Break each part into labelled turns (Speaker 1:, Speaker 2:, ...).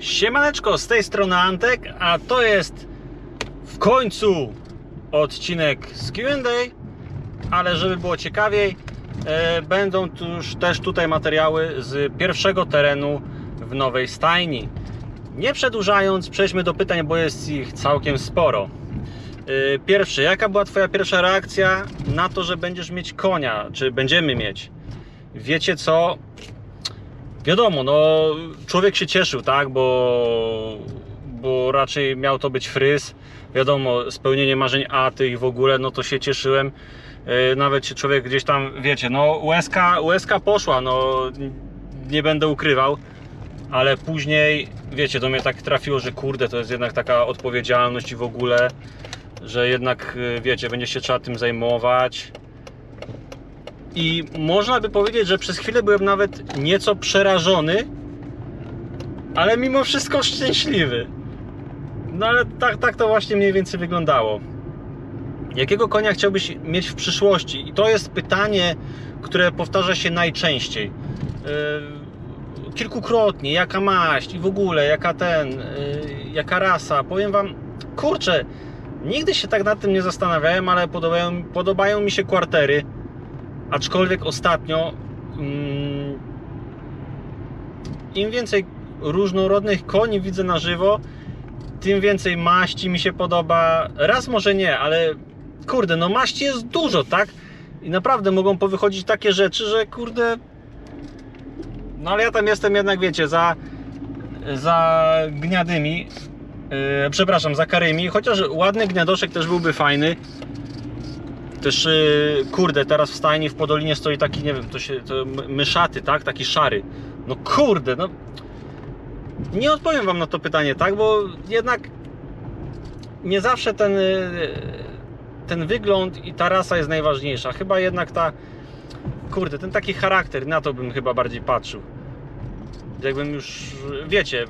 Speaker 1: Siemaneczko, z tej strony Antek, a to jest w końcu odcinek z Q&A, ale żeby było ciekawiej, e, będą tu już też tutaj materiały z pierwszego terenu w nowej stajni. Nie przedłużając, przejdźmy do pytań, bo jest ich całkiem sporo. E, Pierwszy, jaka była Twoja pierwsza reakcja na to, że będziesz mieć konia, czy będziemy mieć? Wiecie co? Wiadomo, no człowiek się cieszył, tak, bo, bo raczej miał to być fryz. Wiadomo, spełnienie marzeń Aty i w ogóle, no to się cieszyłem. Yy, Nawet się człowiek gdzieś tam, wiecie, no łezka, łezka poszła, no nie będę ukrywał, ale później, wiecie, do mnie tak trafiło, że kurde, to jest jednak taka odpowiedzialność i w ogóle, że jednak, yy, wiecie, będzie się trzeba tym zajmować. I można by powiedzieć, że przez chwilę byłem nawet nieco przerażony, ale mimo wszystko szczęśliwy. No ale tak, tak to właśnie mniej więcej wyglądało. Jakiego konia chciałbyś mieć w przyszłości? I to jest pytanie, które powtarza się najczęściej. Yy, kilkukrotnie, jaka maść i w ogóle, jaka ten, yy, jaka rasa. Powiem wam, kurczę, nigdy się tak nad tym nie zastanawiałem, ale podobają, podobają mi się kwartery. Aczkolwiek ostatnio mm, im więcej różnorodnych koni widzę na żywo, tym więcej maści mi się podoba. Raz może nie, ale kurde, no maści jest dużo, tak? I naprawdę mogą powychodzić takie rzeczy, że kurde. No ale ja tam jestem jednak, wiecie, za, za gniadymi. Yy, przepraszam, za karymi. Chociaż ładny gniadoszek też byłby fajny. Też, yy, kurde, teraz w stajni w Podolinie stoi taki, nie wiem, to się, to my- myszaty, tak? Taki szary. No kurde, no. Nie odpowiem Wam na to pytanie, tak? Bo jednak nie zawsze ten, yy, ten wygląd i ta rasa jest najważniejsza. Chyba jednak ta, kurde, ten taki charakter, na to bym chyba bardziej patrzył. Jakbym już, wiecie,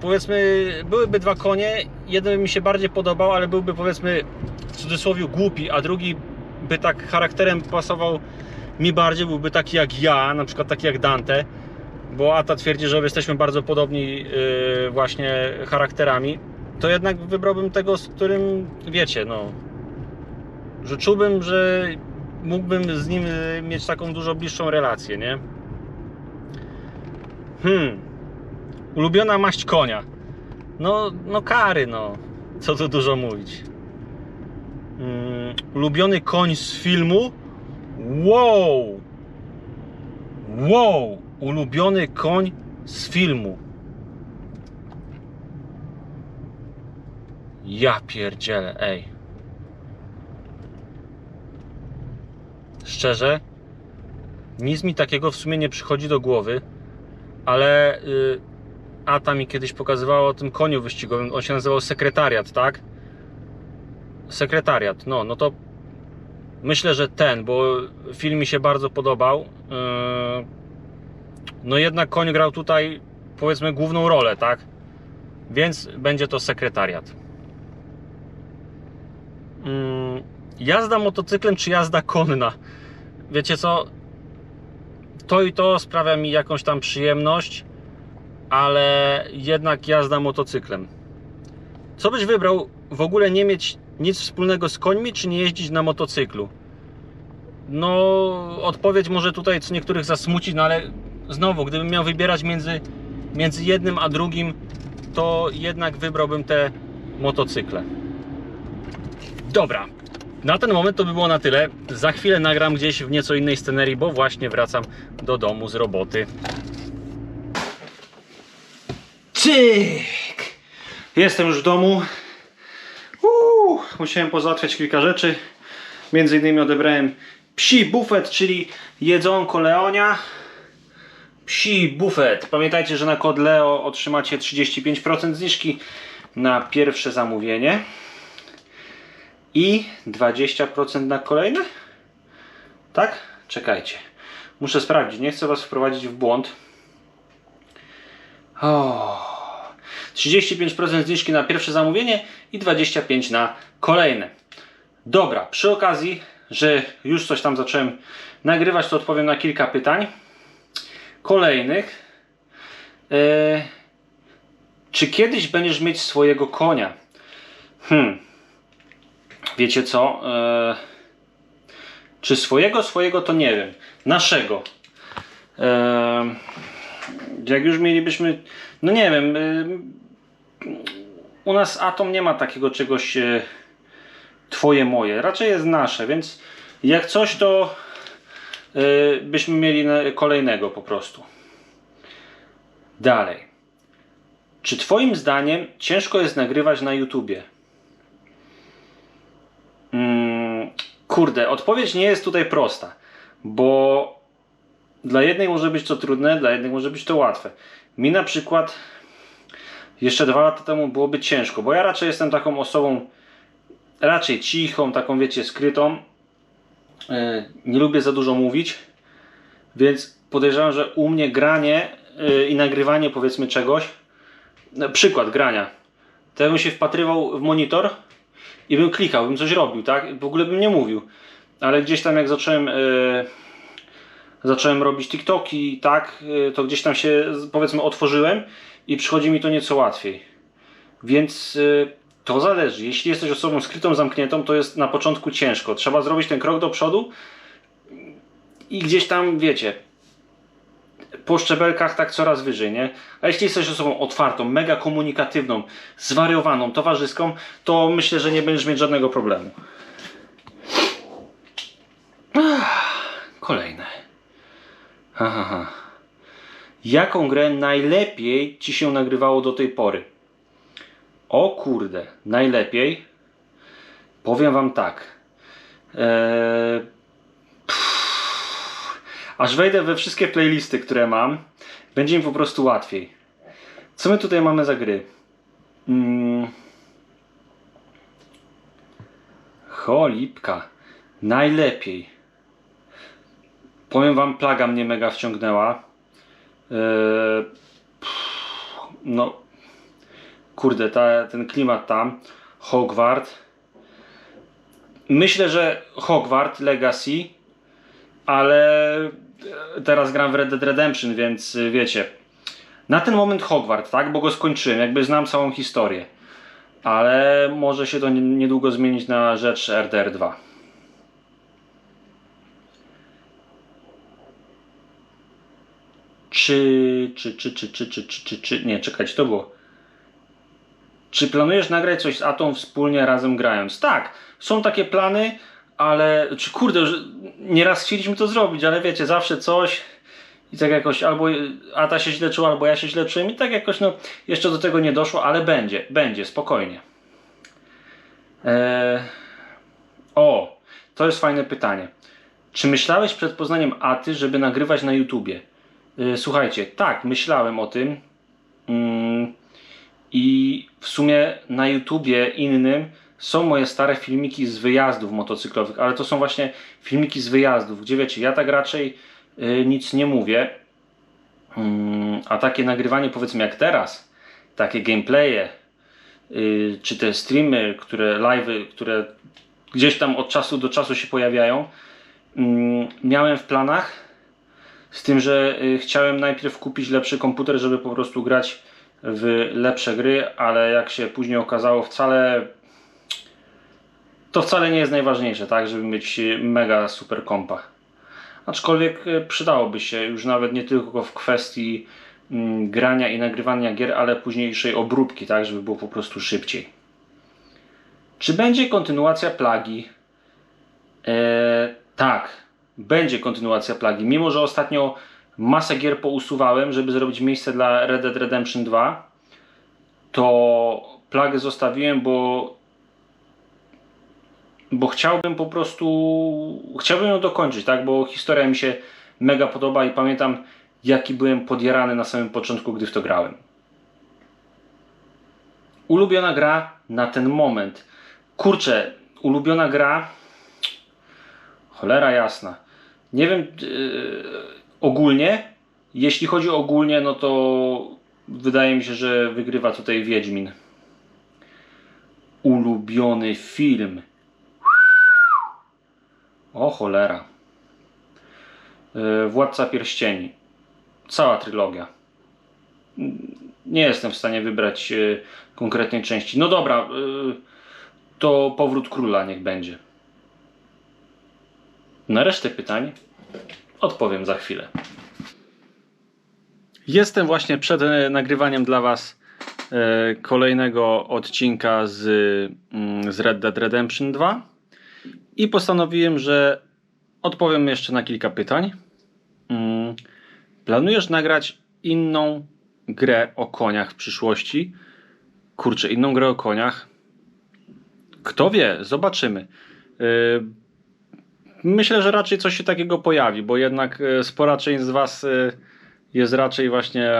Speaker 1: powiedzmy, byłyby dwa konie, jeden by mi się bardziej podobał, ale byłby powiedzmy w cudzysłowie głupi, a drugi by tak charakterem pasował mi bardziej, byłby taki jak ja, na przykład taki jak Dante, bo Ata twierdzi, że jesteśmy bardzo podobni yy, właśnie charakterami, to jednak wybrałbym tego, z którym wiecie, no, że czułbym, że mógłbym z nim yy, mieć taką dużo bliższą relację, nie? Hmm. Ulubiona maść konia. No, no kary, no. Co tu dużo mówić. Mm, ulubiony koń z filmu? Wow! Wow! Ulubiony koń z filmu. Ja pierdzielę, ej. Szczerze, nic mi takiego w sumie nie przychodzi do głowy, ale y, Ata mi kiedyś pokazywała o tym koniu wyścigowym. On się nazywał Sekretariat, tak? Sekretariat, no, no to myślę, że ten, bo film mi się bardzo podobał. Yy, No jednak koń grał tutaj, powiedzmy, główną rolę, tak? Więc będzie to sekretariat. Yy, Jazda motocyklem czy jazda konna? Wiecie co? To i to sprawia mi jakąś tam przyjemność, ale jednak jazda motocyklem. Co byś wybrał? W ogóle nie mieć nic wspólnego z końmi, czy nie jeździć na motocyklu? No, odpowiedź może tutaj co niektórych zasmucić, no ale znowu, gdybym miał wybierać między, między jednym a drugim, to jednak wybrałbym te motocykle. Dobra, na ten moment to by było na tyle. Za chwilę nagram gdzieś w nieco innej scenerii, bo właśnie wracam do domu z roboty. Cyk! Jestem już w domu. Uuu, musiałem pozałatwiać kilka rzeczy. Między innymi odebrałem psi bufet, czyli jedzonko Leonia. Psi bufet. Pamiętajcie, że na kod Leo otrzymacie 35% zniżki na pierwsze zamówienie i 20% na kolejne? Tak? Czekajcie. Muszę sprawdzić, nie chcę Was wprowadzić w błąd. O, 35% zniżki na pierwsze zamówienie i 25% na kolejne. Dobra, przy okazji, że już coś tam zacząłem nagrywać, to odpowiem na kilka pytań. Kolejnych. E, Czy kiedyś będziesz mieć swojego konia? Hmm. Wiecie co? E, czy swojego, swojego to nie wiem. Naszego. E, jak już mielibyśmy. No nie wiem. E, u nas Atom nie ma takiego czegoś. E, twoje, moje. Raczej jest nasze, więc jak coś, to e, byśmy mieli kolejnego po prostu. Dalej. Czy Twoim zdaniem ciężko jest nagrywać na YouTubie? Mm, kurde, odpowiedź nie jest tutaj prosta, bo dla jednej może być to trudne, dla jednej może być to łatwe. Mi na przykład jeszcze dwa lata temu byłoby ciężko, bo ja raczej jestem taką osobą raczej cichą, taką wiecie, skrytą. Yy, Nie lubię za dużo mówić, więc podejrzewam, że u mnie granie yy, i nagrywanie powiedzmy czegoś, na przykład grania, to ja bym się wpatrywał w monitor i bym klikał, bym coś robił, tak? W ogóle bym nie mówił. Ale gdzieś tam jak zacząłem yy, zacząłem robić TikToki, tak, to gdzieś tam się powiedzmy otworzyłem i przychodzi mi to nieco łatwiej. Więc yy, to zależy. Jeśli jesteś osobą skrytą, zamkniętą, to jest na początku ciężko. Trzeba zrobić ten krok do przodu i gdzieś tam, wiecie, po szczebelkach tak coraz wyżej, nie? A jeśli jesteś osobą otwartą, mega komunikatywną, zwariowaną, towarzyską, to myślę, że nie będziesz mieć żadnego problemu. Kolejne. Ha, ha, ha. Jaką grę najlepiej ci się nagrywało do tej pory? O kurde, najlepiej. Powiem wam tak. Eee, aż wejdę we wszystkie playlisty, które mam, będzie mi po prostu łatwiej. Co my tutaj mamy za gry? Mm. Cholipka. Najlepiej. Powiem wam, plaga mnie mega wciągnęła. Pff, no, kurde, ta, ten klimat tam, Hogwart. Myślę, że Hogwart Legacy, ale teraz gram w Red Dead Redemption, więc y, wiecie. Na ten moment Hogwart, tak? Bo go skończyłem, jakby znam całą historię. Ale może się to nie- niedługo zmienić na rzecz RDR 2. Czy, czy, czy, czy, czy, czy, czy, czy, czy, nie, czekać, to było. Czy planujesz nagrać coś z Atą wspólnie razem grając? Tak, są takie plany, ale czy kurde, nieraz chcieliśmy to zrobić, ale wiecie, zawsze coś i tak jakoś albo Ata się źle czuła, albo ja się źle czułem i tak jakoś no jeszcze do tego nie doszło, ale będzie, będzie, spokojnie. Eee... O, to jest fajne pytanie. Czy myślałeś przed poznaniem Aty, żeby nagrywać na YouTubie? Yy, słuchajcie, tak, myślałem o tym. Mm, I w sumie na YouTubie innym są moje stare filmiki z wyjazdów motocyklowych, ale to są właśnie filmiki z wyjazdów, gdzie wiecie, ja tak raczej y, nic nie mówię. Mm, a takie nagrywanie, powiedzmy jak teraz, takie gameplaye, y, czy te streamy, które live'y, które gdzieś tam od czasu do czasu się pojawiają, mm, miałem w planach. Z tym, że y, chciałem najpierw kupić lepszy komputer, żeby po prostu grać w lepsze gry, ale jak się później okazało, wcale to wcale nie jest najważniejsze, tak, żeby mieć mega super kompa. Aczkolwiek y, przydałoby się już nawet nie tylko w kwestii mm, grania i nagrywania gier, ale późniejszej obróbki, tak, żeby było po prostu szybciej. Czy będzie kontynuacja plagi? Eee, tak, będzie kontynuacja plagi. Mimo, że ostatnio masę gier pousuwałem, żeby zrobić miejsce dla Red Dead Redemption 2, to plagę zostawiłem, bo bo chciałbym po prostu chciałbym ją dokończyć, tak? Bo historia mi się mega podoba i pamiętam jaki byłem podjarany na samym początku, gdy w to grałem. Ulubiona gra na ten moment. Kurczę, ulubiona gra cholera jasna. Nie wiem yy, ogólnie, jeśli chodzi ogólnie, no to wydaje mi się, że wygrywa tutaj Wiedźmin. Ulubiony film. O cholera. Yy, Władca Pierścieni. Cała trylogia. Nie jestem w stanie wybrać e, konkretnej części. No dobra, e, to powrót króla niech będzie. Na resztę pytań odpowiem za chwilę. Jestem właśnie przed e, nagrywaniem dla Was e, kolejnego odcinka z, mm, z Red Dead Redemption 2 i postanowiłem, że odpowiem jeszcze na kilka pytań. Mm, Planujesz nagrać inną grę o koniach w przyszłości? Kurczę, inną grę o koniach? Kto wie, zobaczymy. Myślę, że raczej coś się takiego pojawi, bo jednak e, spora część z Was e, jest raczej właśnie,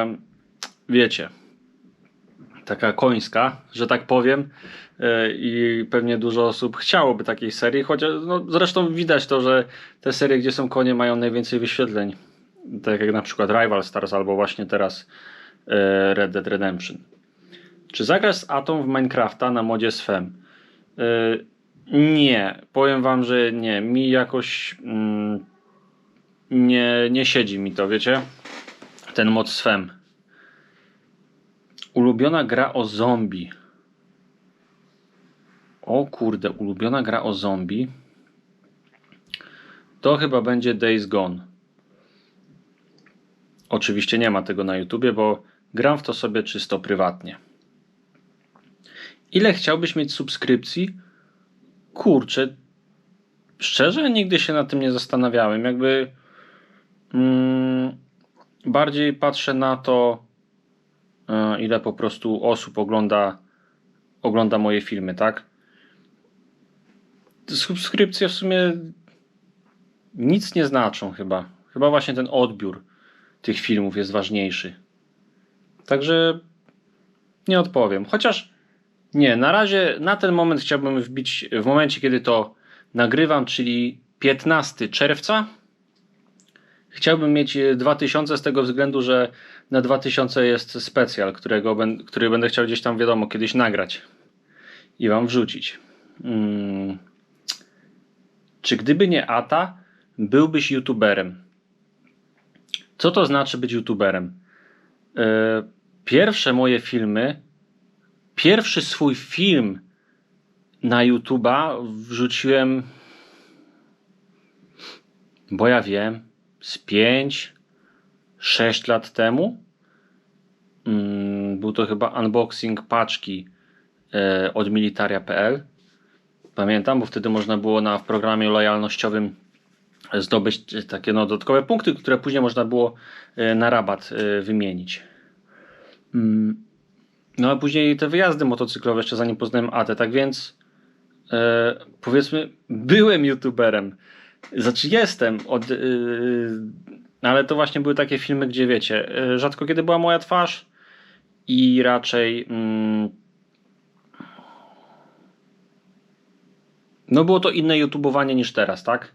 Speaker 1: wiecie, taka końska, że tak powiem. E, I pewnie dużo osób chciałoby takiej serii, chociaż no, zresztą widać to, że te serie, gdzie są konie, mają najwięcej wyświetleń. Tak jak na przykład Rival Stars albo właśnie teraz Red Dead Redemption. Czy zagrasz Atom w Minecrafta na modzie Swem? Nie, powiem wam, że nie. Mi jakoś mm, nie, nie siedzi mi to, wiecie? Ten mod Swem. Ulubiona gra o zombie. O kurde, ulubiona gra o zombie. To chyba będzie Days Gone. Oczywiście nie ma tego na YouTubie, bo gram w to sobie czysto prywatnie. Ile chciałbyś mieć subskrypcji? Kurczę, szczerze nigdy się nad tym nie zastanawiałem. Jakby mm, bardziej patrzę na to, e, ile po prostu osób ogląda, ogląda moje filmy, tak? Subskrypcje w sumie nic nie znaczą chyba. Chyba właśnie ten odbiór tych filmów jest ważniejszy. Także nie odpowiem. Chociaż nie, na razie na ten moment chciałbym wbić w momencie, kiedy to nagrywam, czyli 15 czerwca. Chciałbym mieć 2000 z tego względu, że na 2000 jest specjal, którego który będę chciał gdzieś tam, wiadomo, kiedyś nagrać i wam wrzucić. Hmm. Czy gdyby nie Ata, byłbyś youtuberem? Co to znaczy być youtuberem? E, Pierwsze moje filmy, pierwszy swój film na YouTube'a wrzuciłem, bo ja wiem, z 5, 6 lat temu. Mm, Był to chyba unboxing paczki e, od militaria.pl. Pamiętam, bo wtedy można było na, w programie lojalnościowym zdobyć takie no, dodatkowe punkty, które później można było e, na rabat e, wymienić. No a później te wyjazdy motocyklowe jeszcze zanim poznałem ATę, tak więc e, powiedzmy byłem youtuberem. Znaczy jestem, od, e, ale to właśnie były takie filmy, gdzie wiecie, e, rzadko kiedy była moja twarz i raczej mm, no było to inne youtubowanie niż teraz, tak?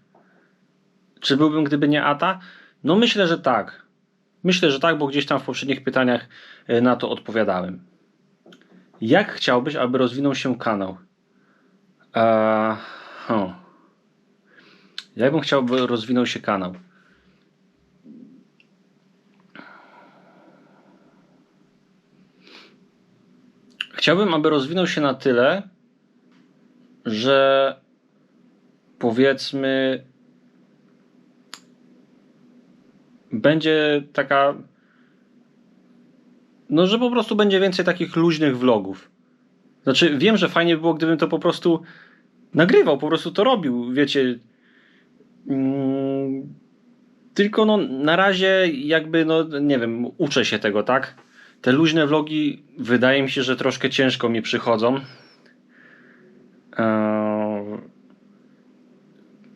Speaker 1: Czy byłbym, gdyby nie Ata? No myślę, że tak. Myślę, że tak, bo gdzieś tam w poprzednich pytaniach na to odpowiadałem. Jak chciałbyś, aby rozwinął się kanał? Eee, hmm. Jak bym chciał, aby rozwinął się kanał? Chciałbym, aby rozwinął się na tyle, że powiedzmy będzie taka. No, że po prostu będzie więcej takich luźnych vlogów. Znaczy, wiem, że fajnie by było, gdybym to po prostu nagrywał, po prostu to robił, wiecie. Mm, tylko no, na razie, jakby, no, nie wiem, uczę się tego, tak? Te luźne vlogi wydaje mi się, że troszkę ciężko mi przychodzą. Eee,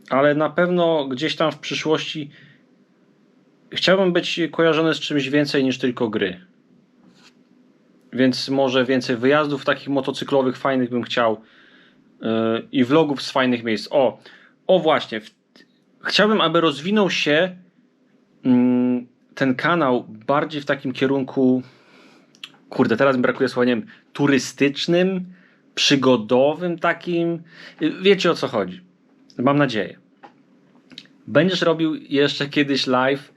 Speaker 1: ale na pewno gdzieś tam w przyszłości chciałbym być kojarzony z czymś więcej niż tylko gry. Więc może więcej wyjazdów takich motocyklowych fajnych bym chciał yy, i vlogów z fajnych miejsc. O, o właśnie. Chciałbym, aby rozwinął się mm, ten kanał bardziej w takim kierunku kurde, teraz mi brakuje słowa, nie wiem, turystycznym, przygodowym takim. Yy, Wiecie o co chodzi. Mam nadzieję. Będziesz robił jeszcze kiedyś live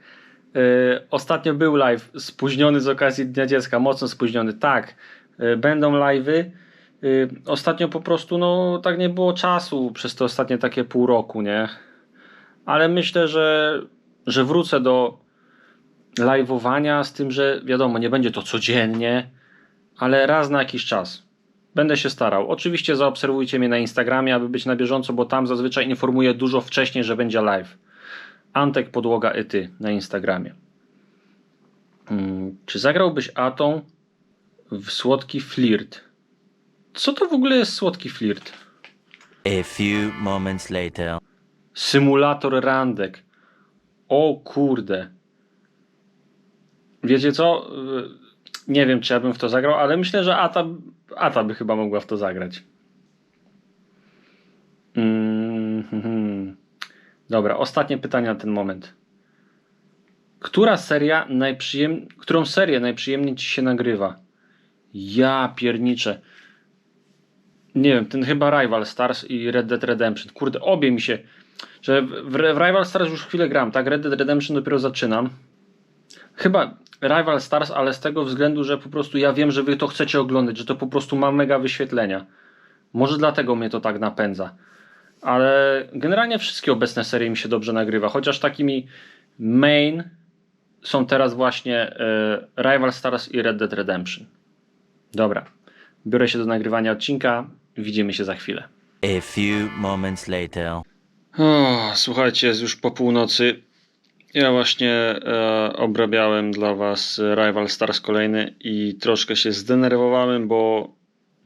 Speaker 1: ostatnio był live spóźniony z okazji Dnia Dziecka, mocno spóźniony. Tak, yy, będą live'y. Yy, ostatnio po prostu, no, tak nie było czasu przez te ostatnie takie pół roku, nie? Ale myślę, że, że wrócę do live'owania z tym, że wiadomo, nie będzie to codziennie, ale raz na jakiś czas. Będę się starał. Oczywiście zaobserwujcie mnie na Instagramie, aby być na bieżąco, bo tam zazwyczaj informuję dużo wcześniej, że będzie live. Antek Podłoga Ety na Instagramie. Hmm, czy zagrałbyś Atą w słodki flirt? Co to w ogóle jest słodki flirt?
Speaker 2: A few moments later.
Speaker 1: Symulator randek. O kurde. Wiecie co? Y, Nie wiem, czy ja bym w to zagrał, ale myślę, że Ata, Ata by chyba mogła w to zagrać. Mm, hmm. Dobra, ostatnie pytanie na ten moment. Która seria najprzyjem... Którą serię najprzyjemniej ci się nagrywa? Ja pierniczę. Nie wiem, ten chyba Rival Stars i Red Dead Redemption. Kurde, obie mi się. Że w, w Rival Stars już chwilę gram, tak? Red Dead Redemption dopiero zaczynam. Chyba Rival Stars, ale z tego względu, że po prostu ja wiem, że wy to chcecie oglądać, że to po prostu ma mega wyświetlenia. Może dlatego mnie to tak napędza. Ale generalnie wszystkie obecne serie mi się dobrze nagrywa, chociaż takimi main są teraz właśnie e, Rival Stars i Red Dead Redemption. Dobra, biorę się do nagrywania odcinka, widzimy się za chwilę.
Speaker 2: A few moments later.
Speaker 1: O, słuchajcie, jest już po północy. Ja właśnie e, obrabiałem dla Was Rival Stars kolejny i troszkę się zdenerwowałem, bo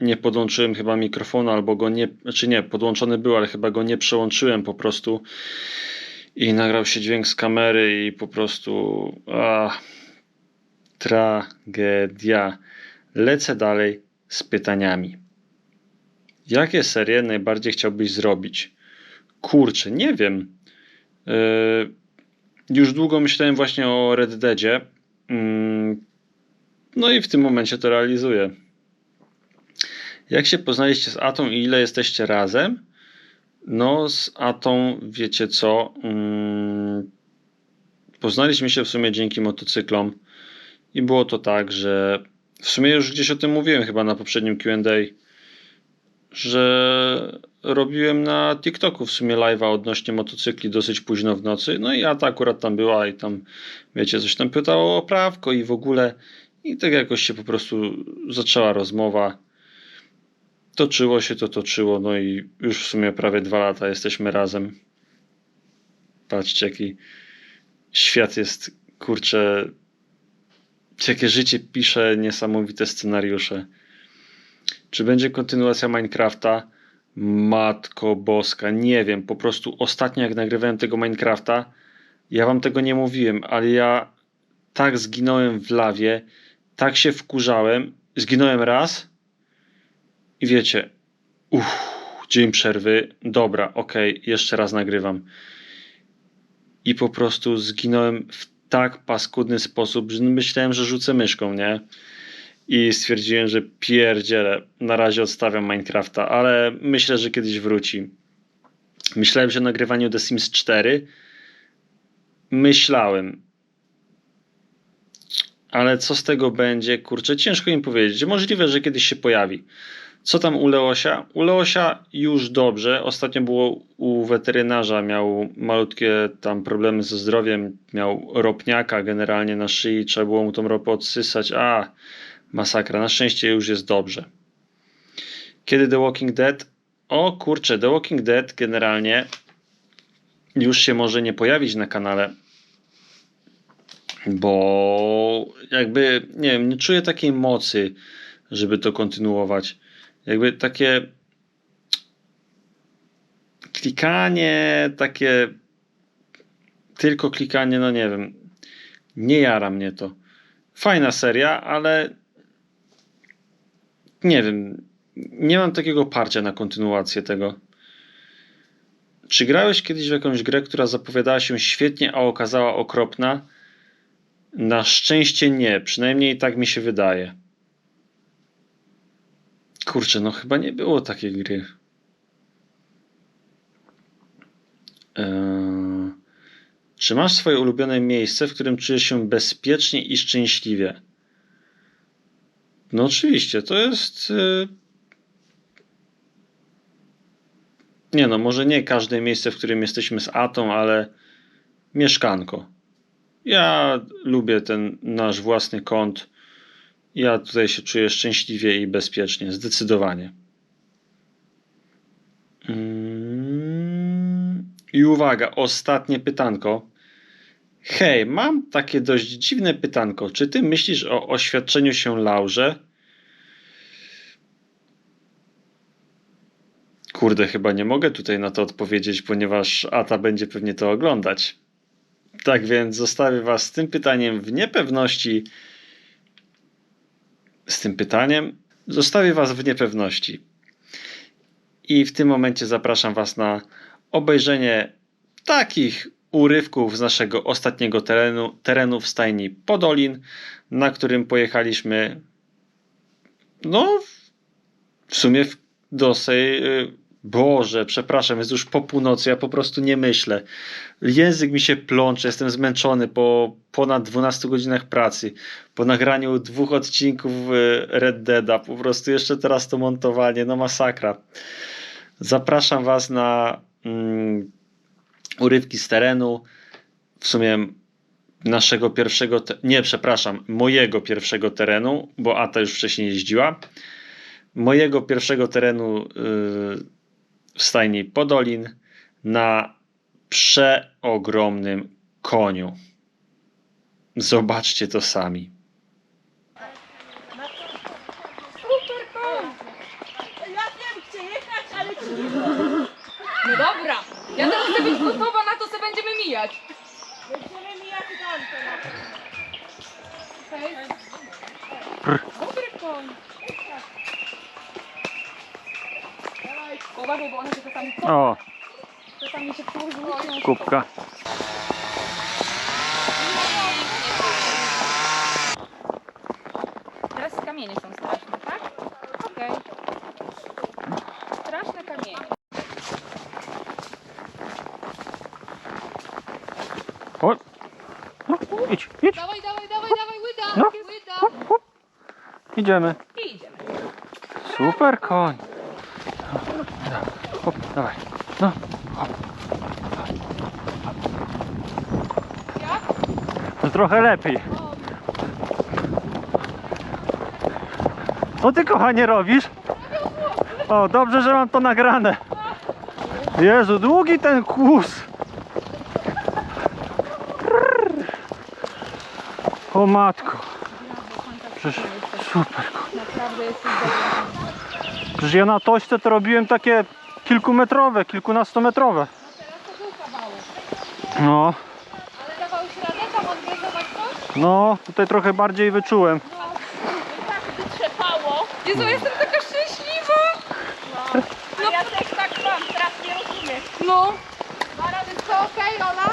Speaker 1: nie podłączyłem chyba mikrofonu, albo go nie, znaczy nie, podłączony był, ale chyba go nie przełączyłem po prostu i nagrał się dźwięk z kamery i po prostu a, tragedia. Lecę dalej z pytaniami. Jakie serie najbardziej chciałbyś zrobić? Kurczę, nie wiem. Yy, już długo myślałem właśnie o Red Deadzie. Mm, No i w tym momencie to realizuję. Jak się poznaliście z Atą i ile jesteście razem? No, z Atą, wiecie co? mm, Poznaliśmy się w sumie dzięki motocyklom. I było to tak, że w sumie już gdzieś o tym mówiłem chyba na poprzednim QA, że robiłem na TikToku w sumie live'a odnośnie motocykli dosyć późno w nocy. No i Ata akurat tam była i tam, wiecie, coś tam pytało o prawko i w ogóle. I tak jakoś się po prostu zaczęła rozmowa. Toczyło się to, toczyło, no i już w sumie prawie dwa lata jesteśmy razem. Patrzcie, jaki świat jest, kurczę, jakie życie pisze niesamowite scenariusze. Czy będzie kontynuacja Minecrafta? Matko Boska, nie wiem. Po prostu ostatnio, jak nagrywałem tego Minecrafta, ja wam tego nie mówiłem, ale ja tak zginąłem w lawie, tak się wkurzałem. Zginąłem raz i wiecie, uff, dzień przerwy. Dobra, okej, jeszcze raz nagrywam. I po prostu zginąłem w tak paskudny sposób, że myślałem, że rzucę myszką, nie? i stwierdziłem, że pierdzielę, na razie odstawiam Minecrafta, ale myślę, że kiedyś wróci. Myślałem, że nagrywaniu The Sims 4 myślałem. Ale co z tego będzie? Kurczę, ciężko im powiedzieć. Możliwe, że kiedyś się pojawi. Co tam u Leosia? U Leosia już dobrze. Ostatnio było u weterynarza, miał malutkie tam problemy ze zdrowiem, miał ropniaka generalnie na szyi, trzeba było mu tą ropę odsysać. A, masakra. Na szczęście już jest dobrze. Kiedy The Walking Dead? O kurczę, The Walking Dead generalnie już się może nie pojawić na kanale, bo jakby, nie wiem, nie czuję takiej mocy, żeby to kontynuować. Jakby takie klikanie, takie tylko klikanie, no nie wiem, nie jara mnie to. Fajna seria, ale nie wiem, nie mam takiego parcia na kontynuację tego. Czy grałeś kiedyś w jakąś grę, która zapowiadała się świetnie, a okazała okropna? Na szczęście nie, przynajmniej tak mi się wydaje. Kurczę, no chyba nie było takiej gry. Eee, Czy masz swoje ulubione miejsce, w którym czujesz się bezpiecznie i szczęśliwie? No oczywiście, to jest. y, Nie no, może nie każde miejsce, w którym jesteśmy z Atą, ale mieszkanko. Ja lubię ten nasz własny kąt. Ja tutaj się czuję szczęśliwie i bezpiecznie, zdecydowanie. Mm, I uwaga, ostatnie pytanko. Hej, mam takie dość dziwne pytanko. Czy ty myślisz o oświadczeniu się Laurze? Kurde, chyba nie mogę tutaj na to odpowiedzieć, ponieważ Ata będzie pewnie to oglądać. Tak więc zostawię Was z tym pytaniem w niepewności. Z tym pytaniem zostawię Was w niepewności. I w tym momencie zapraszam Was na obejrzenie takich urywków z naszego ostatniego terenu, terenu w stajni Podolin, na którym pojechaliśmy no w sumie w dosyć Boże, przepraszam, jest już po północy, ja po prostu nie myślę. Język mi się plącze, jestem zmęczony po ponad 12 godzinach pracy, po nagraniu dwóch odcinków e, Red Deada, po prostu jeszcze teraz to montowanie, no masakra. Zapraszam Was na mm, urywki z terenu, w sumie naszego pierwszego, nie przepraszam, mojego pierwszego terenu, bo Ata już wcześniej jeździła. Mojego pierwszego terenu yy, w stajni Podolin na przeogromnym koniu. Zobaczcie to sami.
Speaker 3: Super koń! Ja wiem gdzie jechać, ale ci nie
Speaker 4: No dobra, ja teraz chcę być gotowa na to, co będziemy mijać.
Speaker 3: będziemy mijać tamte na
Speaker 4: Okej? Dobry koń. Uważaj, bo one się czasami,
Speaker 1: O,
Speaker 4: czasami się przyłożą.
Speaker 1: kubka.
Speaker 4: Teraz kamienie są straszne, tak? Okej. Straszne kamienie.
Speaker 1: O, no, idź, idź,
Speaker 4: Dawaj, dawaj, dawaj, dawaj, łyda,
Speaker 1: No.
Speaker 4: łyda.
Speaker 1: hop, hop. Idziemy.
Speaker 4: I idziemy.
Speaker 1: Super koń. Dawaj. No, hop. To trochę lepiej. Co ty kochanie robisz? O, dobrze, że mam to nagrane. Jezu, długi ten kłus. O matko. Przecież super. Przecież ja na tośce to robiłem takie kilkumetrowe, kilkunastometrowe. No,
Speaker 4: Ale dawałeś radę tam odgryzować coś?
Speaker 1: no, tutaj trochę bardziej wyczułem.
Speaker 3: tak wytrzepało.
Speaker 4: Jezu, jestem taka szczęśliwa.
Speaker 3: A ja też tak mam, teraz nie rozumiesz.
Speaker 4: No,
Speaker 3: Dwa razy co okej, Ola?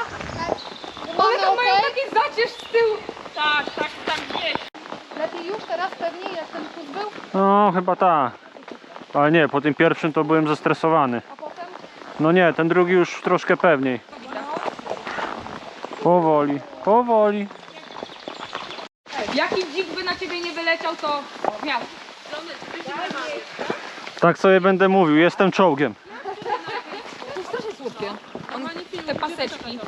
Speaker 4: one tam mają taki zacierz z tyłu.
Speaker 3: Tak, tak, tak gdzieś.
Speaker 4: Lepiej już teraz pewnie, jak ten kurs był,
Speaker 1: No, chyba tak. Ale nie, po tym pierwszym to byłem zestresowany.
Speaker 4: a potem...
Speaker 1: No nie, ten drugi już troszkę pewniej. Powoli, powoli.
Speaker 4: Jaki dzik by na ciebie nie wyleciał, to miał.
Speaker 1: Tak sobie będę mówił, jestem czołgiem.
Speaker 4: To jest strasznie słodkie. On, te paseczki.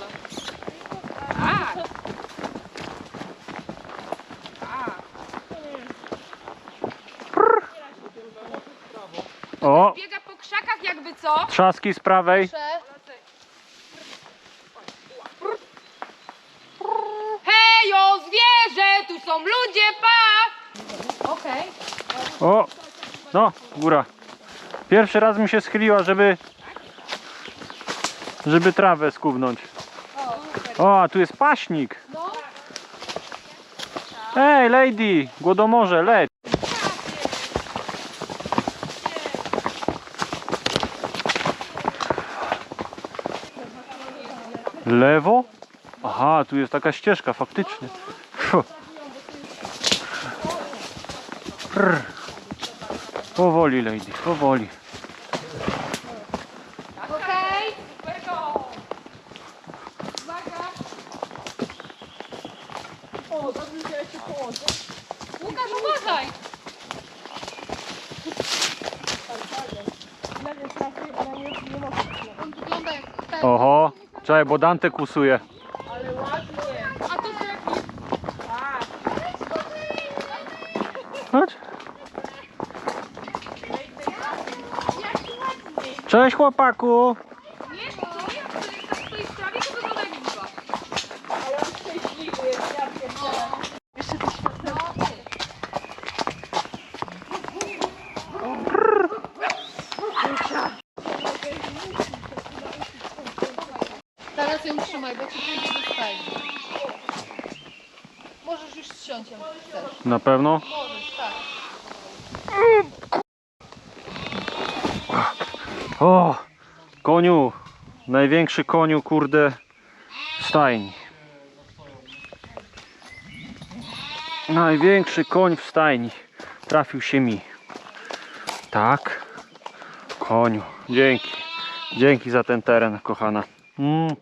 Speaker 1: O,
Speaker 4: Biega po krzakach jakby co?
Speaker 1: trzaski z prawej.
Speaker 4: Hejo, zwierzę! Tu są ludzie, pa! Okej.
Speaker 1: O, no, góra. Pierwszy raz mi się schyliła, żeby żeby trawę skubnąć. O, a tu jest paśnik. Ej, lady, głodomorze, leć. Lewo? Aha, tu jest taka ścieżka, faktycznie. Powoli, lady, powoli.
Speaker 4: Okej. Super go. Uwaga. Tutaj. On wygląda jak ten.
Speaker 1: Oho, czekaj, bo Dante kusuje.
Speaker 4: A to jest jaki?
Speaker 1: Chodź. Cześć chłopaku.
Speaker 4: Nie, to nie, to jest tak stoi w trawie, to wygląda jak giba.
Speaker 3: Ale on szczęśliwy jest, ja pierdzielę. Jeszcze to światło.
Speaker 4: Teraz ją trzymaj, bo ci pójdzie do stajni. Możesz już zsiąść, jak chcesz.
Speaker 1: Na pewno? O, koniu. Największy koniu, kurde, stajni. Największy koń w stajni. Trafił się mi. Tak. Koniu. Dzięki. Dzięki za ten teren, kochana. Mm.